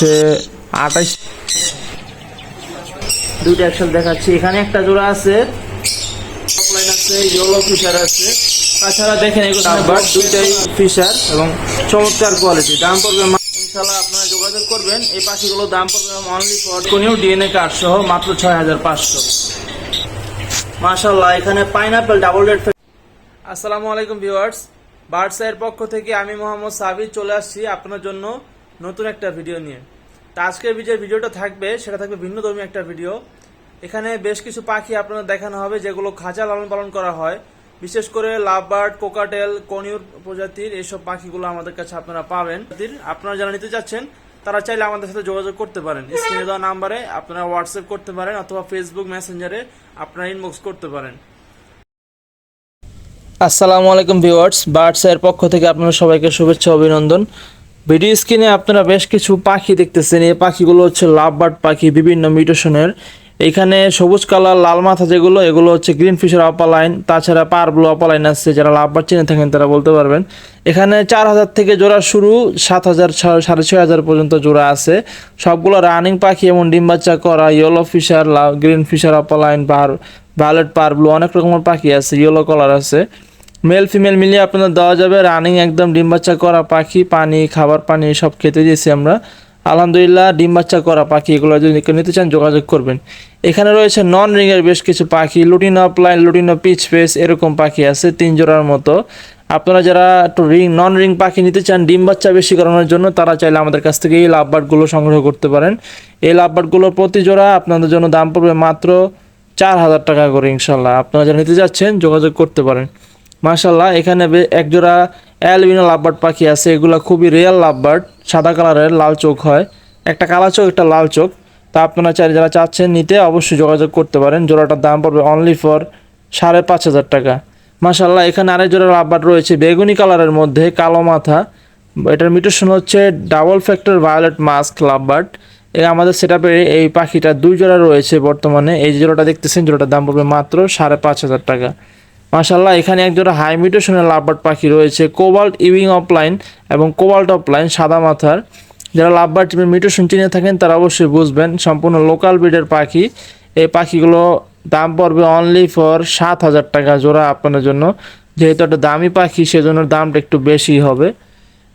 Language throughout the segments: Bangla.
হচ্ছে আঠাইশ। দুইটা একসাথে দেখাচ্ছি। এখানে একটা জোড়া আছে অফলাইন আছে ইয়েলো ফিশার আছে। তাছাড়া দেখেন এগুলো নাম্বার দুইটাই ফিশার এবং চমৎকার কোয়ালিটি দাম পড়বে ইনশাল্লাহ আপনারা যোগাযোগ করবেন। এই পাখিগুলো দাম পড়বে অনলি ফর কোনিও ডিএনএ কার্ড সহ মাত্র ছয় হাজার পাঁচশো। মাশাল্লাহ এখানে পাইনাপেল ডাবল রেড আসসালামু আলাইকুম ভিউয়ার্স বার্ডস এর পক্ষ থেকে আমি মোহাম্মদ সাবির চলে আসছি আপনার জন্য। নতুন একটা ভিডিও নিয়ে। তা আজকের যে ভিডিওটা থাকবে, সেটা থাকবে ভিন্ন ধর্মী একটা ভিডিও এখানে বেশ কিছু পাখি আপনাদের দেখানো হবে, যেগুলো খাঁচা লালন পালন করা হয়। বিশেষ করে লাভ বার্ড কোকাটেল, কনিউর প্রজাতির এইসব পাখিগুলো আমাদের কাছে আপনারা পাবেন। আপনারা যারা নিতে চাচ্ছেন, তারা চাইলে আমাদের সাথে যোগাযোগ করতে পারেন। স্ক্রিনে দেওয়া নাম্বারে আপনারা হোয়াটসঅ্যাপ করতে পারেন, অথবা ফেসবুক মেসেঞ্জারে আপনারা ইনবক্স করতে পারেন। আসসালামু আলাইকুম ভিউয়ার্স, বার্ডস এর পক্ষ থেকে আপনাদের সবাইকে শুভেচ্ছা, অভিনন্দন। ভিডিও স্ক্রিনে আপনারা বেশ কিছু পাখি দেখতেছেন। এই পাখিগুলো হচ্ছে লাভ বার্ড পাখি, বিভিন্ন মিউটেশনের। এখানে সবুজ কালার, লাল মাথা যেগুলো, এগুলো হচ্ছে গ্রিন ফিশের অপালাইন। তাছাড়া পার ব্লু অপালাইন আছে, যারা লাভ বার্ড চিনে থাকেন তারা বলতে পারবেন। এখানে চার হাজার থেকে জোড়া শুরু, সাত হাজার সাড়ে ছয় হাজার পর্যন্ত জোড়া আছে। সবগুলো রানিং পাখি এবং ডিম বাচ্চা করা yellow fisher green fisher opaline pair violet pair blue অনেক রকমের পাখি আছে ইয়েলো কালার আছে। মেল ফিমেল মিলিয়ে আপনাদের দেওয়া যাবে রানিং একদম ডিম বাচ্চা করা পাখি, পানি, খাবার পানি সব খেতে দিয়েছি আমরা। আলহামদুলিল্লাহ ডিম বাচ্চা করা পাখি, এগুলো যদি নিতে চান যোগাযোগ করবেন। এখানে রয়েছে নন রিংয়ের বেশ কিছু পাখি lutino plain lutino peach face এরকম পাখি আছে, তিন জোড়ার মতো। আপনারা যারা একটু রিং নন রিং পাখি নিতে চান, ডিম বাচ্চা বেশি করানোর জন্য, তারা চাইলে আমাদের কাছ থেকে এই লাভবার্ডগুলো সংগ্রহ করতে পারেন। এই লাভবার্ডগুলোর প্রতি জোড়া আপনাদের জন্য দাম পড়বে মাত্র চার হাজার টাকা করে, ইনশাল্লাহ। আপনারা যারা নিতে যাচ্ছেন, যোগাযোগ করতে পারেন। মাশাল্লাহ এখানে একজোড়া অ্যালবিনো লাভবার্ড পাখি আছে, এগুলো খুবই রিয়েল লাভবার্ড, সাদা কালারের, লাল চোখ হয়। একটা কালা চোখ, একটা লাল চোখ। তা আপনারা চাই যারা চাচ্ছেন নিতে অবশ্যই যোগাযোগ করতে পারেন। জোড়াটার দাম পড়বে অনলি ফর সাড়ে পাঁচ হাজার টাকা। মাশাল্লাহ এখানে আরেক জোড়া লাভবার্ড রয়েছে, বেগুনি কালারের মধ্যে, কালো মাথা। এটার মিউটেশন হচ্ছে double factor violet mask lovebird. এই আমাদের সেটআপে এই পাখিটা দুই জোড়া রয়েছে বর্তমানে। এই জোড়াটা দেখতেছেন, জোড়াটার দাম পড়বে মাত্র সাড়ে পাঁচ হাজার টাকা। মাশাল্লাহ এখানে একজোড়া হাই মিউটেশনের লাভবার্ড পাখি রয়েছে কোবাল্ট ইউইং অফলাইন এবং কোবাল্ট অফলাইন সাদা মাথার। যারা লাভবার্ড মিউটেশন চিনে থাকেন, তারা অবশ্যই বুঝবেন, সম্পূর্ণ লোকাল ব্রিডের পাখি। এই পাখিগুলো দাম পড়বে অনলি ফর সাত হাজার টাকা জোড়া আপনাদের জন্য। যেহেতু একটা দামি পাখি, সেজন্য দামটা একটু বেশি হবে।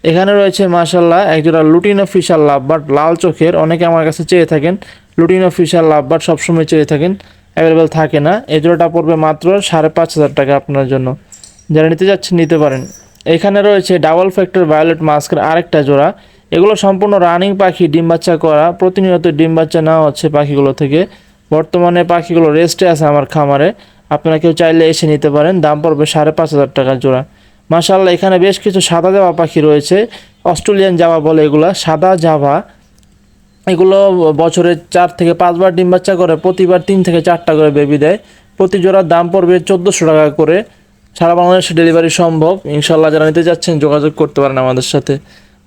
এখানে রয়েছে মাশাল্লাহ একজোড়া লুটিনো ফিশার লাভবার্ড, লাল চোখের, অনেকে আমার কাছে চেয়ে থাকেন লুটিনো ফিশার লাভবার্ড সবসময় চেয়ে থাকেন। অ্যাভেলেবেল থাকে না। এই জোড়াটা পড়বে মাত্র সাড়ে পাঁচ হাজার টাকা আপনার জন্য। যারা নিতে যাচ্ছেন, নিতে পারেন। এখানে রয়েছে ডাবল ফ্যাক্টর ভায়োলেট মাস্কের আরেকটা জোড়া। এগুলো সম্পূর্ণ রানিং পাখি, ডিম বাচ্চা করা। প্রতিনিয়ত ডিম বাচ্চা নেওয়া হচ্ছে পাখিগুলো থেকে। বর্তমানে পাখিগুলো রেস্টে আছে আমার খামারে। আপনারা কেউ চাইলে এসে নিতে পারেন। দাম পড়বে সাড়ে পাঁচ হাজার টাকা জোড়া। মাশাল্লাহ এখানে বেশ কিছু সাদা জাভা পাখি রয়েছে। অস্ট্রেলিয়ান জাভা বলে এগুলা। সাদা জাভা এগুলো বছরে চার থেকে পাঁচবার ডিম বাচ্চা করে, প্রতিবার তিন থেকে চারটা করে বেবি দেয়। প্রতি জোড়ার দাম পড়বে চোদ্দোশো টাকা করে। সারা বাংলাদেশে ডেলিভারি সম্ভব। ইনশাল্লাহ যারা নিতে যাচ্ছেন যোগাযোগ করতে পারেন আমাদের সাথে।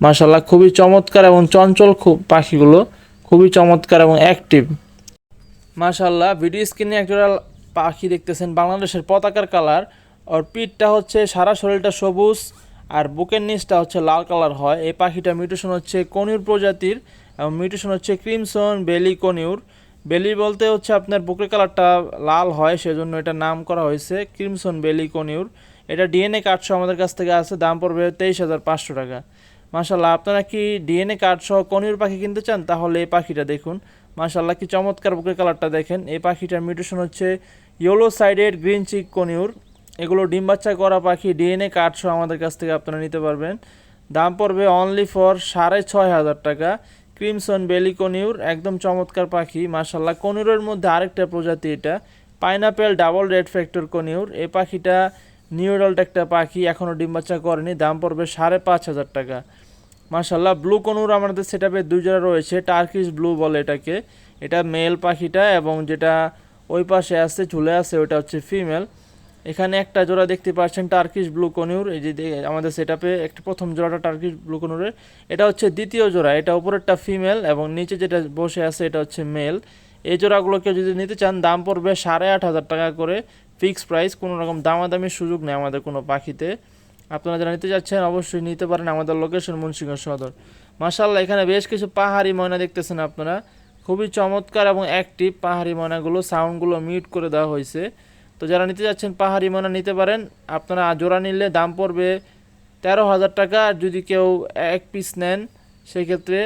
মাশাল্লাহ খুবই চমৎকার এবং চঞ্চল খুব পাখিগুলো। খুবই চমৎকার এবং অ্যাক্টিভ মাশাল্লাহ ভিডিও স্ক্রিনে একজোড়া পাখি দেখতেছেন, বাংলাদেশের পতাকার কালার আর পিঠটা হচ্ছে সারা শরীরটা সবুজ আর বুকের নিচটা হচ্ছে লাল কালার হয়। এই পাখিটা মিউটেশন হচ্ছে কনির প্রজাতির এবং মিউটেশন হচ্ছে ক্রিমসন বেলি কনিউর বেলি বলতে হচ্ছে আপনার বুকের কালারটা লাল হয়, সেজন্য এটা নাম করা হয়েছে ক্রিমসন বেলি কনিউর এটা ডিএনএ কার্ডসহ আমাদের কাছ থেকে আছে, দাম পড়বে তেইশ হাজার পাঁচশো টাকা। মাশাল্লাহ আপনারা কি ডিএনএ কার্ড সহ কনিউর পাখি কিনতে চান? তাহলে এই পাখিটা দেখুন। মাশাল্লাহ কি চমৎকার বুকের কালারটা দেখেন। এই পাখিটার মিউটেশন হচ্ছে yellow sided green cheek conure. এগুলো ডিম বাচ্চা করা পাখি ডিএনএ কার্ড সহ আমাদের কাছ থেকে আপনারা নিতে পারবেন। দাম পড়বে অনলি ফর সাড়ে ছয় হাজার টাকা। ক্রিমসন বেলি কনিউর, একদম চমৎকার পাখি মাশাল্লাহ কনিউরের মধ্যে আরেকটা প্রজাতি এটা, pineapple double red factor conure. এই পাখিটা নিউ অ্যাডাল্ট একটা পাখি এখনও ডিম বাচ্চা করেনি, দাম পড়বে সাড়ে পাঁচ হাজার টাকা। মাশাল্লাহ ব্লু কনুর আমাদের সেটাপে দুই জোড়া রয়েছে টার্কিশ ব্লু বলে এটাকে। এটা মেল পাখিটা এবং যেটা ওই পাশে আছে, ঝুলে আছে, ওটা হচ্ছে ফিমেল এখানে একটা জোড়া দেখতে পাচ্ছেন টার্কিশ ব্লু কনিউর এই যে আমাদের সেটাপে একটা প্রথম জোড়াটা টার্কিশ ব্লু কনুরের এটা হচ্ছে দ্বিতীয় জোড়া। এটা উপরেরটা ফিমেল এবং নিচে যেটা বসে আছে এটা হচ্ছে মেল এই জোড়াগুলোকে যদি নিতে চান, দাম পড়বে সাড়ে আট হাজার টাকা করে। ফিক্স প্রাইস কোনো রকম দামাদামির সুযোগ নেই আমাদের কোনো পাখিতে। আপনারা যারা নিতে যাচ্ছেন, অবশ্যই নিতে পারেন আমাদের লোকেশন মুন্সিগঞ্জ সদর। মাশাল্লাহ এখানে বেশ কিছু পাহাড়ি ময়না দেখতেছেন আপনারা। খুবই চমৎকার এবং অ্যাক্টিভ পাহাড়ি ময়নাগুলো সাউন্ডগুলো মিউট করে দেওয়া হয়েছে। তো যারা নিতে যাচ্ছেন পাহাড়ি ময়না নিতে পারেন। আপনারা জোড়া নিলে দাম পড়বে তেরো হাজার টাকা। আর যদি কেউ এক পিস নেন, সেক্ষেত্রে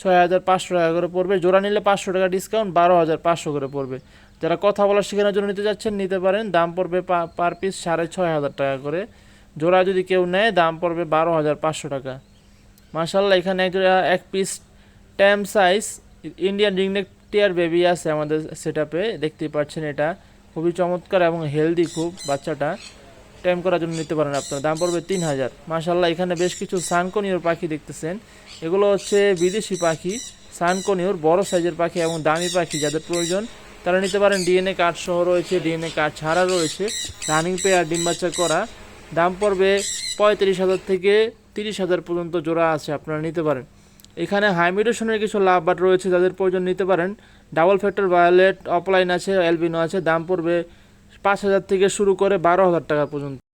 ছয় হাজার পাঁচশো টাকা করে পড়বে। জোড়া নিলে পাঁচশো টাকা ডিসকাউন্ট বারো হাজার পাঁচশো করে পড়বে। যারা কথা বলা শেখানোর জন্য নিতে যাচ্ছেন, নিতে পারেন। দাম পড়বে পার পিস সাড়ে ছয় হাজার টাকা করে। জোড়া যদি কেউ নেয়, দাম পড়বে বারো হাজার পাঁচশো টাকা। মার্শাল্লাহ এখানে এক এক piece tame size Indian ringneck টিয়ার বেবি আছে আমাদের সেট দেখতেই পাচ্ছেন এটা। খুবই চমৎকার এবং হেলদি খুব বাচ্চাটা ট্যাম করার জন্য নিতে পারেন আপনার। দাম পড়বে তিন হাজার মার্শাল্লাহ এখানে বেশ কিছু সানকনিয়র পাখি দেখতেছেন। এগুলো হচ্ছে বিদেশি পাখি সানকনিয়র বড় সাইজের পাখি এবং দামি পাখি যাদের প্রয়োজন, তারা নিতে পারেন। ডিএনএ কার্ড সহ রয়েছে ডিএনএ কার্ড ছাড়া রয়েছে রানিং পেয়ার ডিম বাচ্চা করা। দাম পড়বে পঁয়ত্রিশ হাজার থেকে তিরিশ হাজার পর্যন্ত জোড়া আছে, আপনারা নিতে পারেন। এখানে হাইমিটেশনের কিছু লাভ বাট রয়েছে, যাদের প্রয়োজন নিতে পারেন। ডাবল ফ্যাক্টর ভায়োলেট অফলাইন আছে এলবিনো আছে, দাম পড়বে পাঁচ হাজার থেকে শুরু করে বারো হাজার টাকা পর্যন্ত।